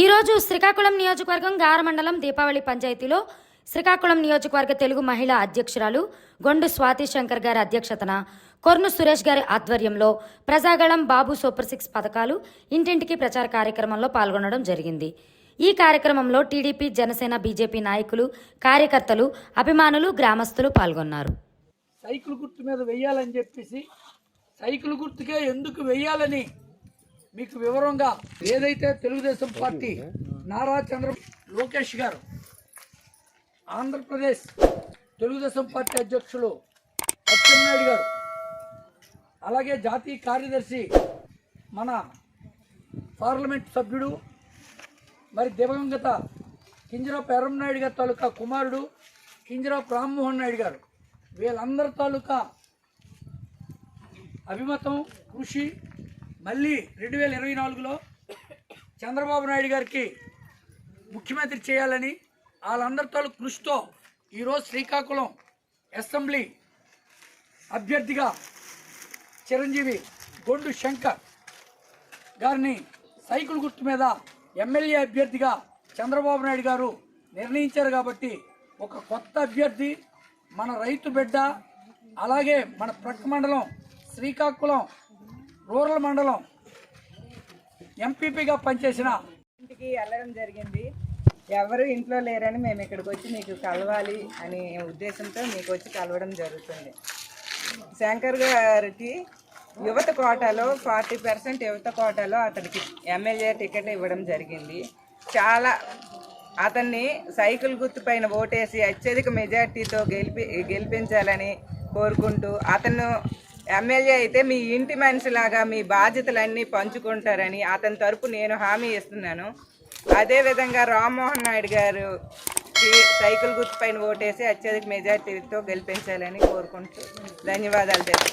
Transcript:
ఈరోజు శ్రీకాకుళం నియోజకవర్గం గార మండలం దీపావళి పంచాయతీలో శ్రీకాకుళం నియోజకవర్గ తెలుగు మహిళా అధ్యక్షురాలు గొండు స్వాతి శంకర్ గారి అధ్యక్షతన కొర్ను సురేష్ గారి ఆధ్వర్యంలో ప్రజాగళం బాబు సూపర్ సిక్స్ పథకాలు ఇంటింటికి ప్రచార కార్యక్రమంలో పాల్గొనడం జరిగింది. ఈ కార్యక్రమంలో టీడీపీ జనసేన బీజేపీ నాయకులు కార్యకర్తలు అభిమానులు గ్రామస్తులు పాల్గొన్నారు. సైకిల్ గుర్తు మీద వెయ్యాలని చెప్పేసి సైకిల్ గుర్తుకే ఎందుకు వెయ్యాలని మీకు వివరంగా ఏదైతే తెలుగుదేశం పార్టీ నారా చంద్ర లోకేష్ గారు ఆంధ్రప్రదేశ్ తెలుగుదేశం పార్టీ అధ్యక్షులు అచ్చెన్నాయుడు గారు అలాగే జాతీయ కార్యదర్శి మన పార్లమెంట్ సభ్యుడు మరి దివంగత కింజరాపు ఎర్రంనాయుడు గారి తాలూకా కుమారుడు కింజరాపు రామ్మోహన్ నాయుడు గారు. వీళ్ళందరి తాలూకా అభిమతం కృషి మళ్ళీ రెండు వేల ఇరవై నాలుగులో చంద్రబాబు నాయుడు గారికి ముఖ్యమంత్రి చేయాలని వాళ్ళందరి కృషితో ఈరోజు శ్రీకాకుళం అసెంబ్లీ అభ్యర్థిగా చిరంజీవి గొండు శంకర్ గారిని సైకిల్ గుర్తు మీద ఎమ్మెల్యే అభ్యర్థిగా చంద్రబాబు నాయుడు గారు నిర్ణయించారు కాబట్టి ఒక కొత్త అభ్యర్థి మన రైతు బిడ్డ అలాగే మన ప్రక్క మండలం శ్రీకాకుళం రూరల్ మండలం ఎంపీపీగా పనిచేసిన ఇంటికి వెళ్ళడం జరిగింది. ఎవరు ఇంట్లో లేరని మేము ఇక్కడికి వచ్చి మీకు కలవాలి అనే ఉద్దేశంతో మీకు వచ్చి కలవడం జరుగుతుంది. శంకర్ గారికి యువత కోటాలో ఫార్టీ పర్సెంట్ యువత కోటాలో అతనికి ఎమ్మెల్యే టికెట్ ఇవ్వడం జరిగింది. చాలా అతన్ని సైకిల్ గుర్తు పైన ఓటేసి అత్యధిక మెజార్టీతో గెలిపి గెలిపించాలని కోరుకుంటూ అతను ఎమ్మెల్యే అయితే మీ ఇంటి మనిషిలాగా మీ బాధ్యతలన్నీ పంచుకుంటారని అతని తరపు నేను హామీ ఇస్తున్నాను. అదేవిధంగా రామ్మోహన్ నాయుడు గారు సైకిల్ గుర్తు పైన ఓటేసి అత్యధిక మెజార్టీతో గెలిపించాలని కోరుకుంటూ ధన్యవాదాలు తెలుసు